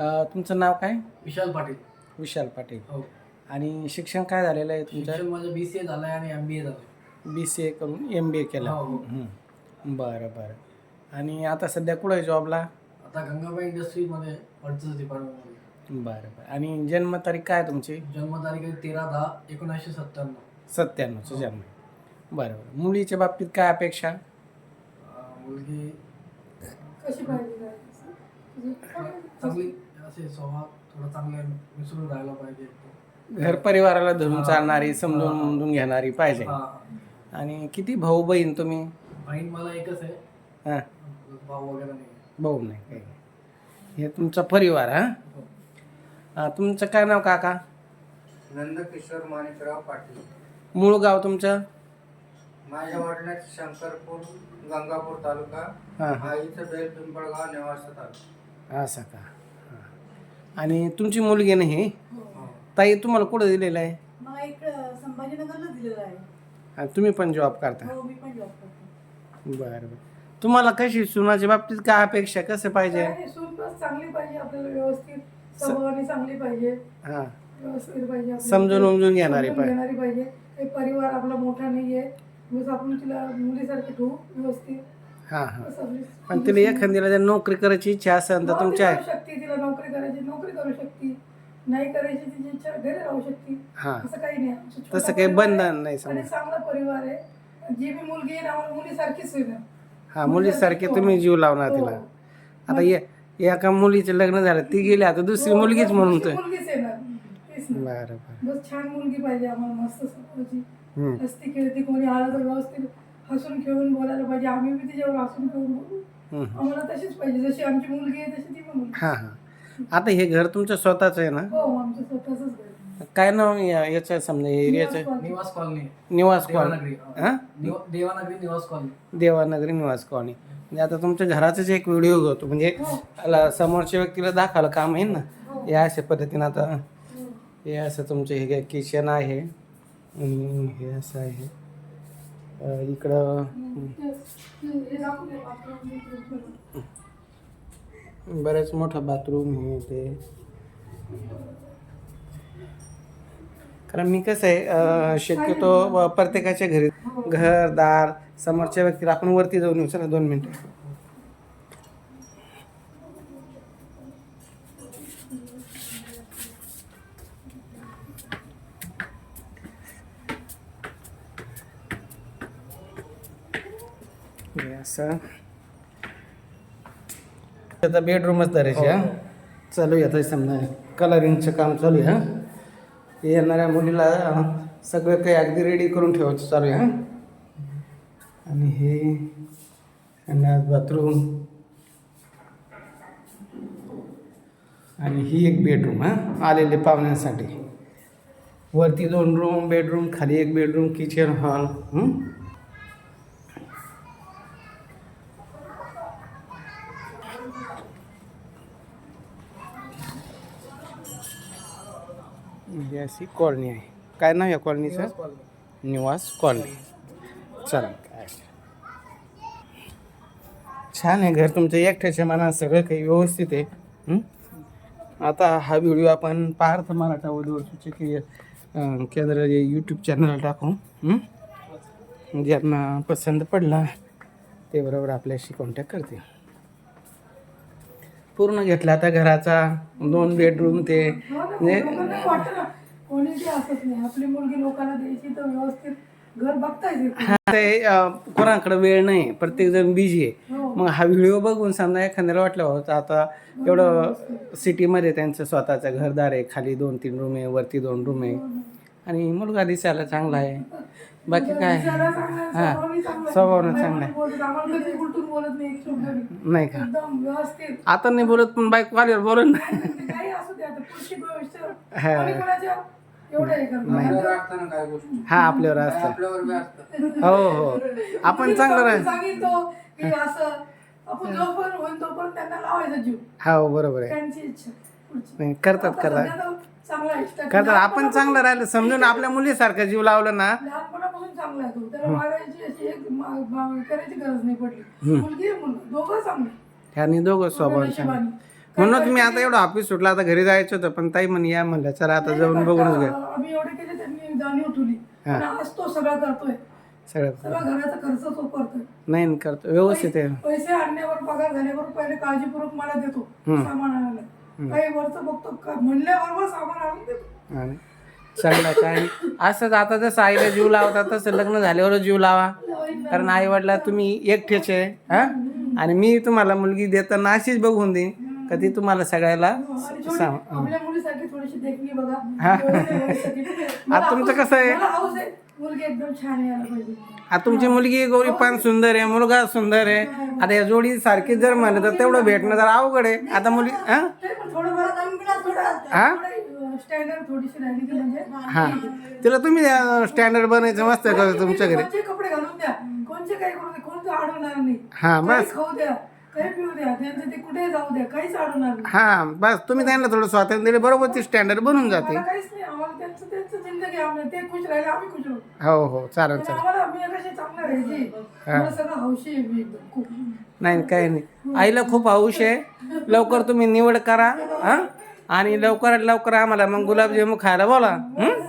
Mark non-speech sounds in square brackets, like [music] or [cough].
अ, तुमचं नाव काय? विशाल पाटील. विशाल पाटील. हो. आणि शिक्षण काय झालेलं आहे तुमचं? शिक्षण माझं बी सी ए झालं आहे आणि एम बी ए झालं बी सी ए करून एम बी ए केलं. हो, हो. हं. बरं बरं. आणि आता सध्या कुठं आहे जॉबला आता गंगाबाई इंडस्ट्रीमध्ये वरचं डिपार्टमेंटमध्ये बरं बरं. आणि जन्मतारीख काय तुमची? जन्मतारीख आहे तेरा दहा एकोणीसशे सत्त्याण्णव. सत्त्याण्णवचं जन्म. बरं बरं. मुलीच्या बाबतीत काय अपेक्षा? अं, मुलगी कशी पाहिजे चांगली असे स्वभाव थोडा चांगला मिसळून राहायला पाहिजे घर परिवाराला धरून चालणारी समजून समजून घेणारी पाहिजे. आणि किती भाऊ बहीण तुम्ही? बहीण मला एकच आहे. हां. भाऊ वगैरे नाही. भाऊ नाही काही हे तुमचा परिवार हा? हो. तुमचं काय नाव काका? नंदकिशोर माणिकराव पाटील. मूळ गाव तुमचं? माझ्या वडिलांचे शंकरपूर गंगापूर तालुका. हां. हा इथं बेल पिंपळगाव नेवासा तालुका. असं का. आणि तुमची मुलगी नाही हो. ताई तुम्हाला कुठं दिलेलं आहे? मला एक संभाजीनगरला दिलेलं आहे. आणि तुम्ही पण जॉब करता? हो मी पण जॉब करते. बरं बरं. तुम्हाला कशी सुनाच्या बाबतीत काय अपेक्षा कसं पाहिजे? काय नाही, सून पण चांगली पाहिजे आपल्याला व्यवस्थित स्वभावाने चांगली पाहिजे. हां. व्यवस्थित पाहिजे. समजून उमजून घेणारी समजून पाहिजे. घेणारी पाहिजे. काही परिवार आपला मोठा नाहीये. बस आपण तिला मुलीसारखी ठेवू व्यवस्थित. हां हां. आपली- पण तिला एखाद्याला जर नोकरी करायची इच्छा असेल तर हो, तुमच्या शकते तिला नोकरी करायची नोकरी करू शकते. नाही करायची तिची इच्छा घरी राहू शकते. हां. असं काही नाही. आमचं छोटा तसं काही परिवार आहे बंधन नाही आणि समजा चांगला परिवार आहे. जी बी मुलगी आहे ना आम्हाला मुलीसारखीच आहे ना. हां मुलीसारखे तुम्ही जीव लावणार तिला. हो. आता ये एका मुलीचे लग्न झालं ती गेली आता दुसरी मुलगीच म्हणून तर. मुलगीच आहे ना. तेच ना. बरं बरं. बस छान मुलगी पाहिजे आम्हाला मस्त स्वभावाची हम्म. हसती खेळती कोणी आलं तर व्यवस्थित हसून खेळून बोलायला पाहिजे. आम्ही बी तिच्यावर हसून खेळून बोलू. आम्हाला तशीच पाहिजे. जशी आमची मुलगी आहे तशी ती पण मुलगी हां हां. आता हे घर तुमचं स्वतःच आहे ना? हो आमचं स्वतःच घर काय नाव या- याचं समजा एरियाचं निवास कॉलनी. निवास कॉलनी. देवानगरी. हां? निवा- देवानगरी निवास कॉलनी. देवानगरी निवास कॉलनी. म्हणजे आता तुमच्या घराचाच एक व्हिडिओ घेतो. म्हणजे याला समोरच्या व्यक्तीला दाखवायला काम आहे ना? हे. अशा पद्धतीनं आता हे. असं तुमचं हे किचन आहे आणि हे असं आहे. इकडं हे बाथरूम. बरेच मोठं बाथरूम हे ते कारण मी कसं आहे शक्यतो व प्रत्येकाच्या घरी घर दार समोरच्या व्यक्तीला आपण वरती जाऊन येऊ चला दोन मिनटं असं. आता बेडरूमच धरायचे हा? चालू आहे आता समजा. कलरिंगचं काम चालू आहे हा? येणाऱ्या मुलीला सगळं काही अगदी रेडी करून ठेवायचं चालू आहे हा? आणि हे संडास बाथरूम आणि ही एक बेडरूम हा? आलेले पाहुण्यांसाठी. वरती दोन रूम बेडरूम खाली एक बेडरूम किचन हॉल अशी कॉलनी आहे काय नाव या कॉलनीचं निवास कॉलनी चला काय छान आहे घर तुमचं एकट्याच्या मनात सगळं काही व्यवस्थित आहे हं? आता हा व्हिडिओ आपण पार्थ मराठा वधूवर सूचक अं, केंद्र यूट्यूब चॅनलला टाकू हं? ज्यांना पसंत पडला ते बरोबर आपल्याशी कॉन्टॅक्ट करतील पूर्ण घेतला आता घराचा दोन बेडरूम ते हो म्हणजे लोकांना वाटतं ना कोणी ते असत नाही. आपली मुलगी लोकांना द्यायची तर व्यवस्थित घर बघता येते हा, ते कोणाकडे वेळ नाही. प्रत्येक जण बिझी आहे. हो. मग हा व्हिडिओ बघून समजा एखाद्याला वाटलं होतं आता एवढं सिटीमध्ये त्यांचं स्वतःचं घरदार आहे. खाली दोन तीन रूम आहे वरती दोन रूम आहे. आणि मुलगा दिसायला चांगला आहे. बाकी काय? चांगला हा, स्वभावाने चांगला. स्वभावाने बाई चांगला आहे. बोलते, आम्हाला कधी उलटून बोलत नाही एक शब्द बी. नाही का? एकदम व्यवस्थित. आता नाही बोलत पण बाईक आल्यावर बोलून काही असू दे आता पुढची गोष्ट. हा. कोणी कोणाच्या एवढं हे आपल्यावर असतं हा हो हो. आपण चांगलं राह. सांगितलं की असं आपण जोपर्यंत होईल तोपर्यंत त्यांना लावायचा जीव. हो बरोबर आहे. करतात करतात. करतात. आपण चांगलं राहिलं समजून आपल्या मुलीसारखं जीव लावलं ना. त्याला दोघं स्वभाव. म्हणूनच मी आता एवढं ऑफिस सुटलं आता घरी जायचं होतं पण ताई म्हणे या म्हणलं चला आता जाऊन बघूनच घ्या आम्ही एवढे केले त्यांनी जाणीव ठेवली. पण आज तो सगळा करतोय. सगळं सगळा घराचा खर्च तो करतोय. नाही नाही, करतो. व्यवस्थित आहे. पैसे आणण्यावर पगार झाल्यावर पहिले काळजीपूर्वक मला देतो सामान आणायला. काही वरच बघतो का म्हणल्याबरोबर सामान आणून देतो. आणि चांगलं काय नाही. असंच आता जसं आईला जीव लावता तसं लग्न झाल्यावर जीव लावा. कारण आई वडिला तुम्ही एकटेच आहे हा? आणि मी तुम्हाला मुलगी देताना अशीच बघून देईन. का ती तुम्हाला सगळ्याला हा. [laughs] आता तुमचं कसं आहे? आता तुमची मुलगी गौरी पण सुंदर आहे मुलगा सुंदर आहे. आता या जोडी सारखी जर म्हणलं तर तेवढं भेटणं जर अवघड आहे. आता मुली हा? हा? म्हणजे. हा. तिला तुम्ही स्टँडर्ड बनायचं मस्त तुमच्या घरी हा बस काही पिऊ द्या त्यांचं ते कुठे जाऊ द्या काहीच अडवणार नाही. हा बस तुम्ही त्यांना थोडं स्वातंत्र्य दिलं बरोबर ती स्टँडर्ड बनून जाते मला काहीच नाही आम्हाला त्यांचं त्यांचं जिंदगी आम्हाला ते खुश राहिले आम्ही खुश राहू. हो हो चालेल चालेल. आम्हाला मी कशी चांगलं राहायची मला सगळं हौशी आहे मी एकदम खूप. नाही काही नाही. आईला खूप हौश आहे. लवकर तुम्ही निवड करा हा? आणि लवकरात लवकर आम्हाला मग गुलाबजामुन खायला बोला हं?